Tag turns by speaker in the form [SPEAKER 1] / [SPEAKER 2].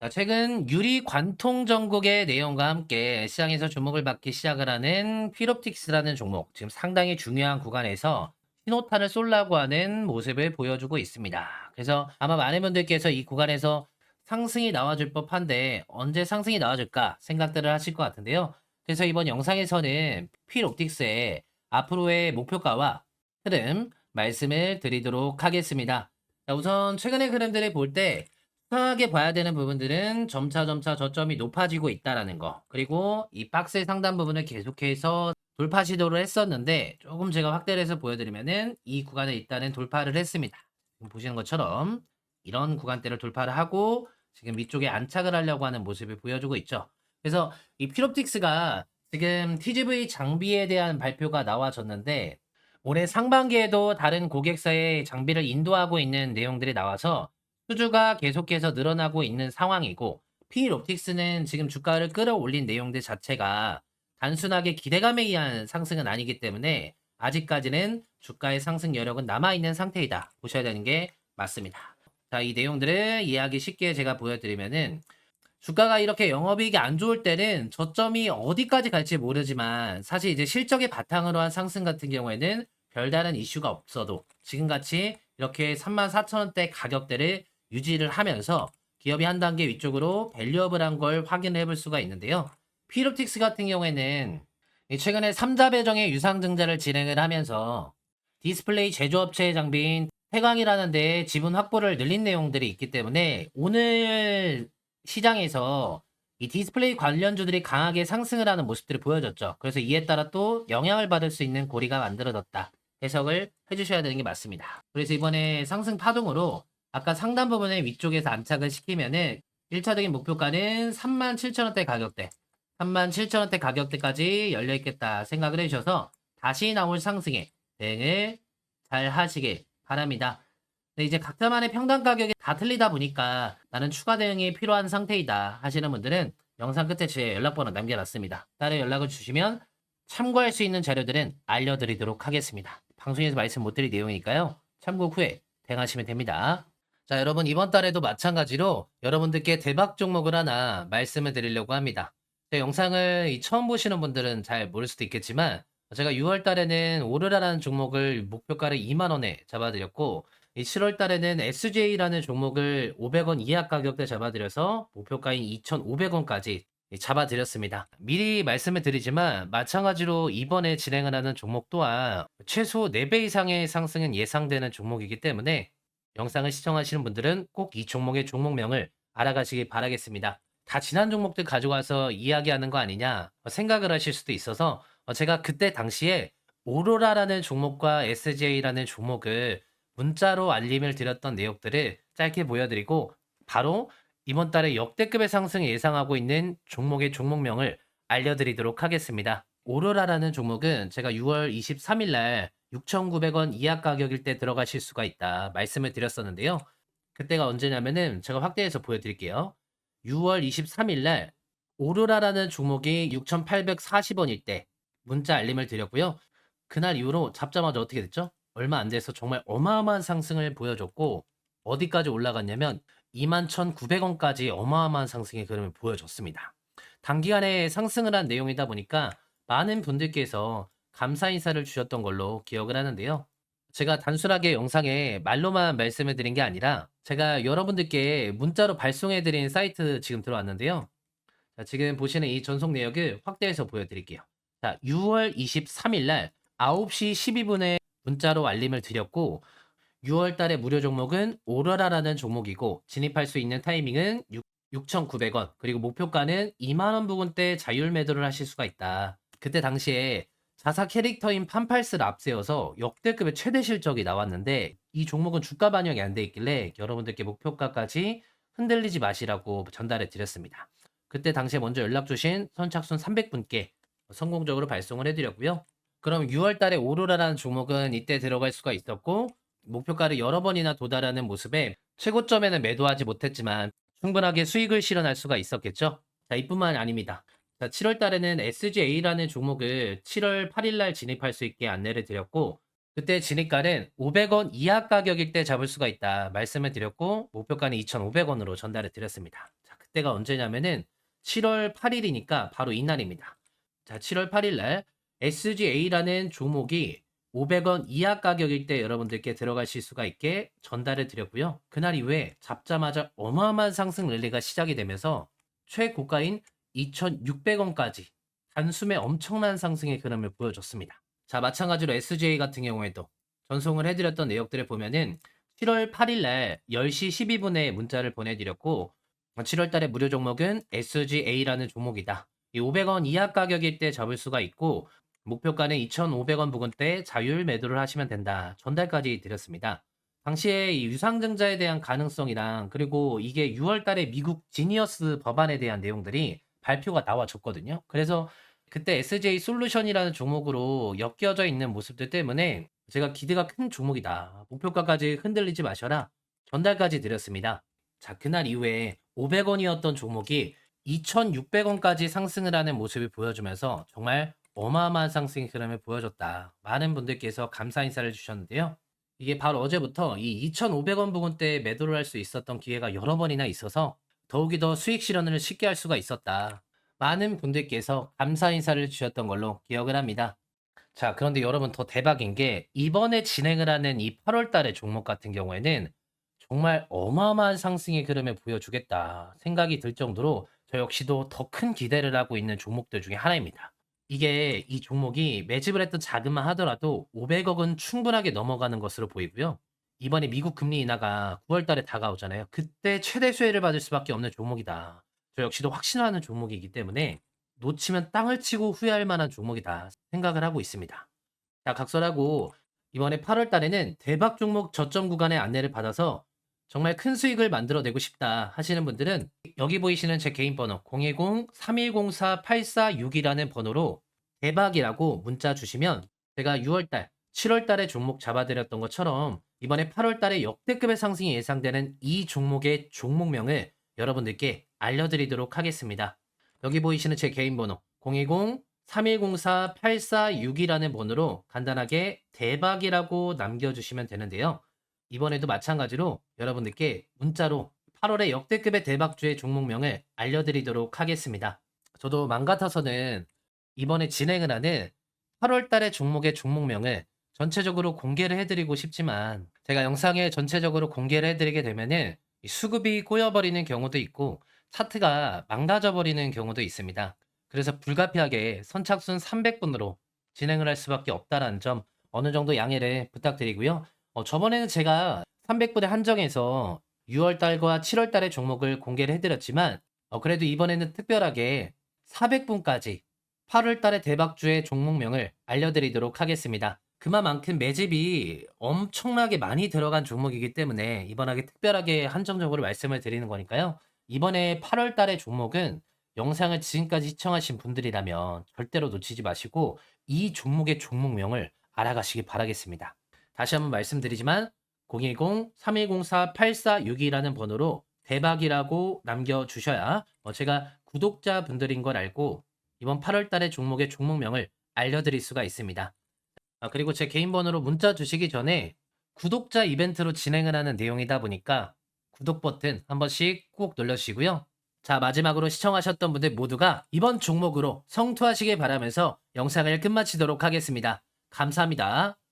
[SPEAKER 1] 자, 최근 유리 관통 전국의 내용과 함께 시장에서 주목을 받기 시작을 하는 퀴롭틱스라는 종목, 지금 상당히 중요한 구간에서 신호탄을 쏠라고 하는 모습을 보여주고 있습니다. 그래서 아마 많은 분들께서 이 구간에서 상승이 나와줄 법한데 언제 상승이 나와줄까 생각들을 하실 것 같은데요. 그래서 이번 영상에서는 퀴롭틱스의 앞으로의 목표가와 흐름 말씀을 드리도록 하겠습니다. 자, 우선 최근의 흐름들을 볼때 하게 봐야 되는 부분들은 점차 점차 저점이 높아지고 있다라는 거. 그리고 이 박스의 상단 부분을 계속해서 돌파 시도를 했었는데 조금 제가 확대를 해서 보여드리면은 이 구간에 일단은 돌파를 했습니다. 보시는 것처럼 이런 구간대를 돌파를 하고 지금 위쪽에 안착을 하려고 하는 모습을 보여주고 있죠. 그래서 이 피롭틱스가 지금 TGV 장비에 대한 발표가 나와졌는데 올해 상반기에도 다른 고객사의 장비를 인도하고 있는 내용들이 나와서 수주가 계속해서 늘어나고 있는 상황이고 P롭틱스는 지금 주가를 끌어올린 내용들 자체가 단순하게 기대감에 의한 상승은 아니기 때문에 아직까지는 주가의 상승 여력은 남아있는 상태이다. 보셔야 되는 게 맞습니다. 자, 이 내용들을 이해하기 쉽게 제가 보여드리면은 주가가 이렇게 영업이익이 안 좋을 때는 저점이 어디까지 갈지 모르지만 사실 이제 실적의 바탕으로 한 상승 같은 경우에는 별다른 이슈가 없어도 지금같이 이렇게 34,000원대 가격대를 유지를 하면서 기업이 한 단계 위쪽으로 밸류업을 한 걸 확인해 볼 수가 있는데요. 피롭틱스 같은 경우에는 최근에 3자 배정의 유상증자를 진행을 하면서 디스플레이 제조업체의 장비인 태광이라는 데에 지분 확보를 늘린 내용들이 있기 때문에 오늘 시장에서 이 디스플레이 관련주들이 강하게 상승을 하는 모습들이 보여졌죠. 그래서 이에 따라 또 영향을 받을 수 있는 고리가 만들어졌다. 해석을 해주셔야 되는 게 맞습니다. 그래서 이번에 상승 파동으로 아까 상단 부분에 위쪽에서 안착을 시키면은 1차적인 목표가는 37,000원대 가격대, 37,000원대 가격대까지 열려 있겠다 생각을 해주셔서 다시 나올 상승에 대응을 잘 하시길 바랍니다. 네, 이제 각자만의 평단 가격이 다 틀리다 보니까 나는 추가 대응이 필요한 상태이다 하시는 분들은 영상 끝에 제 연락번호 남겨놨습니다. 따로 연락을 주시면 참고할 수 있는 자료들은 알려드리도록 하겠습니다. 방송에서 말씀 못 드릴 내용이니까요. 참고 후에 대응하시면 됩니다. 자, 여러분 이번 달에도 마찬가지로 여러분들께 대박 종목을 하나 말씀을 드리려고 합니다. 제 영상을 처음 보시는 분들은 잘 모를 수도 있겠지만 제가 6월 달에는 오르라라는 종목을 목표가를 2만 원에 잡아드렸고 7월 달에는 SJ라는 종목을 500원 이하 가격대 잡아드려서 목표가인 2,500원까지 잡아드렸습니다. 미리 말씀을 드리지만 마찬가지로 이번에 진행을 하는 종목 또한 최소 4배 이상의 상승은 예상되는 종목이기 때문에 영상을 시청하시는 분들은 꼭 이 종목의 종목명을 알아가시기 바라겠습니다. 다 지난 종목들 가져와서 이야기하는 거 아니냐 생각을 하실 수도 있어서 어, 제가 그때 당시에 오로라라는 종목과 SJ라는 종목을 문자로 알림을 드렸던 내용들을 짧게 보여드리고 바로 이번 달에 역대급의 상승을 예상하고 있는 종목의 종목명을 알려드리도록 하겠습니다. 오로라라는 종목은 제가 6월 23일 날 6,900원 이하 가격일 때 들어가실 수가 있다 말씀을 드렸었는데요. 그때가 언제냐면은 제가 확대해서 보여드릴게요. 6월 23일 날 오로라라는 종목이 6,840원일 때 문자 알림을 드렸고요. 그날 이후로 잡자마자 어떻게 됐죠? 얼마 안 돼서 정말 어마어마한 상승을 보여줬고 어디까지 올라갔냐면 21,900원까지 어마어마한 상승의 그림을 보여줬습니다. 단기간에 상승을 한 내용이다 보니까 많은 분들께서 감사 인사를 주셨던 걸로 기억을 하는데요. 제가 단순하게 영상에 말로만 말씀을 드린 게 아니라 제가 여러분들께 문자로 발송해 드린 사이트 지금 들어왔는데요. 자, 지금 보시는 이 전송 내역을 확대해서 보여드릴게요. 자, 6월 23일 날 9시 12분에 문자로 알림을 드렸고 6월 달의 무료 종목은 오러라라는 종목이고 진입할 수 있는 타이밍은 6,900원 그리고 목표가는 2만 원 부근대 자율 매도를 하실 수가 있다. 그때 당시에 자사 캐릭터인 판팔스를 앞세워서 역대급의 최대 실적이 나왔는데 이 종목은 주가 반영이 안 돼 있길래 여러분들께 목표가까지 흔들리지 마시라고 전달해 드렸습니다. 그때 당시에 먼저 연락 주신 선착순 300분께 성공적으로 발송을 해드렸고요. 그럼 6월 달에 오로라라는 종목은 이때 들어갈 수가 있었고 목표가를 여러 번이나 도달하는 모습에 최고점에는 매도하지 못했지만 충분하게 수익을 실현할 수가 있었겠죠. 자, 이뿐만 아닙니다. 자, 7월 달에는 SGA라는 종목을 7월 8일 날 진입할 수 있게 안내를 드렸고 그때 진입가는 500원 이하 가격일 때 잡을 수가 있다 말씀을 드렸고 목표가는 2,500원으로 전달을 드렸습니다. 자, 이때가 언제냐면은 7월 8일이니까 바로 이날입니다. 자, 7월 8일 날 SGA라는 종목이 500원 이하 가격일 때 여러분들께 들어가실 수가 있게 전달을 드렸고요. 그날 이후에 잡자마자 어마어마한 상승 랠리가 시작이 되면서 최고가인 2,600원까지 단숨에 엄청난 상승의 흐름을 보여줬습니다. 자, 마찬가지로 SGA 같은 경우에도 전송을 해드렸던 내역들을 보면은 7월 8일 날 10시 12분에 문자를 보내드렸고 7월 달에 무료 종목은 SGA라는 종목이다. 이 500원 이하 가격일 때 잡을 수가 있고 목표가는 2,500원 부근대 자율 매도를 하시면 된다. 전달까지 드렸습니다. 당시에 이 유상증자에 대한 가능성이랑 그리고 이게 6월 달에 미국 지니어스 법안에 대한 내용들이 발표가 나와줬거든요. 그래서 그때 SJ 솔루션이라는 종목으로 엮여져 있는 모습들 때문에 제가 기대가 큰 종목이다. 목표가까지 흔들리지 마셔라. 전달까지 드렸습니다. 자, 그날 이후에 500원이었던 종목이 2,600원까지 상승을 하는 모습을 보여주면서 정말 어마어마한 상승의 흐름을 보여줬다. 많은 분들께서 감사 인사를 주셨는데요. 이게 바로 어제부터 이 2,500원 부근대에 매도를 할 수 있었던 기회가 여러 번이나 있어서 더욱이 더 수익 실현을 쉽게 할 수가 있었다. 많은 분들께서 감사 인사를 주셨던 걸로 기억을 합니다. 자, 그런데 여러분 더 대박인 게 이번에 진행을 하는 이 8월 달의 종목 같은 경우에는 정말 어마어마한 상승의 흐름을 보여주겠다 생각이 들 정도로 저 역시도 더 큰 기대를 하고 있는 종목들 중에 하나입니다. 이게 이 종목이 매집을 했던 자금만 하더라도 500억은 충분하게 넘어가는 것으로 보이고요. 이번에 미국 금리 인하가 9월 달에 다가오잖아요. 그때 최대 수혜를 받을 수밖에 없는 종목이다. 저 역시도 확신하는 종목이기 때문에 놓치면 땅을 치고 후회할 만한 종목이다 생각을 하고 있습니다. 자, 각설하고 이번에 8월 달에는 대박 종목 저점 구간의 안내를 받아서 정말 큰 수익을 만들어내고 싶다 하시는 분들은 여기 보이시는 제 개인 번호 010-3104-8462라는 번호로 대박이라고 문자 주시면 제가 6월달, 7월달에 종목 잡아드렸던 것처럼 이번에 8월 달에 역대급의 상승이 예상되는 이 종목의 종목명을 여러분들께 알려드리도록 하겠습니다. 여기 보이시는 제 개인 번호 010-3104-8462라는 번호로 간단하게 대박이라고 남겨주시면 되는데요. 이번에도 마찬가지로 여러분들께 문자로 8월의 역대급의 대박주의 종목명을 알려드리도록 하겠습니다. 저도 맘 같아서는 이번에 진행을 하는 8월 달의 종목의 종목명을 전체적으로 공개를 해드리고 싶지만 제가 영상에 전체적으로 공개를 해드리게 되면은 이 수급이 꼬여버리는 경우도 있고 차트가 망가져 버리는 경우도 있습니다. 그래서 불가피하게 선착순 300분으로 진행을 할 수밖에 없다라는 점 어느 정도 양해를 부탁드리고요. 어, 저번에는 제가 300분에 한정해서 6월 달과 7월 달의 종목을 공개를 해드렸지만 어, 그래도 이번에는 특별하게 400분까지 8월 달의 대박주의 종목명을 알려드리도록 하겠습니다. 그만큼 매집이 엄청나게 많이 들어간 종목이기 때문에 이번에 특별하게 한정적으로 말씀을 드리는 거니까요. 이번에 8월 달의 종목은 영상을 지금까지 시청하신 분들이라면 절대로 놓치지 마시고 이 종목의 종목명을 알아가시기 바라겠습니다. 다시 한번 말씀드리지만 010-3104-8462라는 번호로 대박이라고 남겨주셔야 어, 제가 구독자분들인 걸 알고 이번 8월 달의 종목의 종목명을 알려드릴 수가 있습니다. 아, 그리고 제 개인 번호로 문자 주시기 전에 구독자 이벤트로 진행을 하는 내용이다 보니까 구독 버튼 한 번씩 꼭 눌러주시고요. 자, 마지막으로 시청하셨던 분들 모두가 이번 종목으로 성투하시길 바라면서 영상을 끝마치도록 하겠습니다. 감사합니다.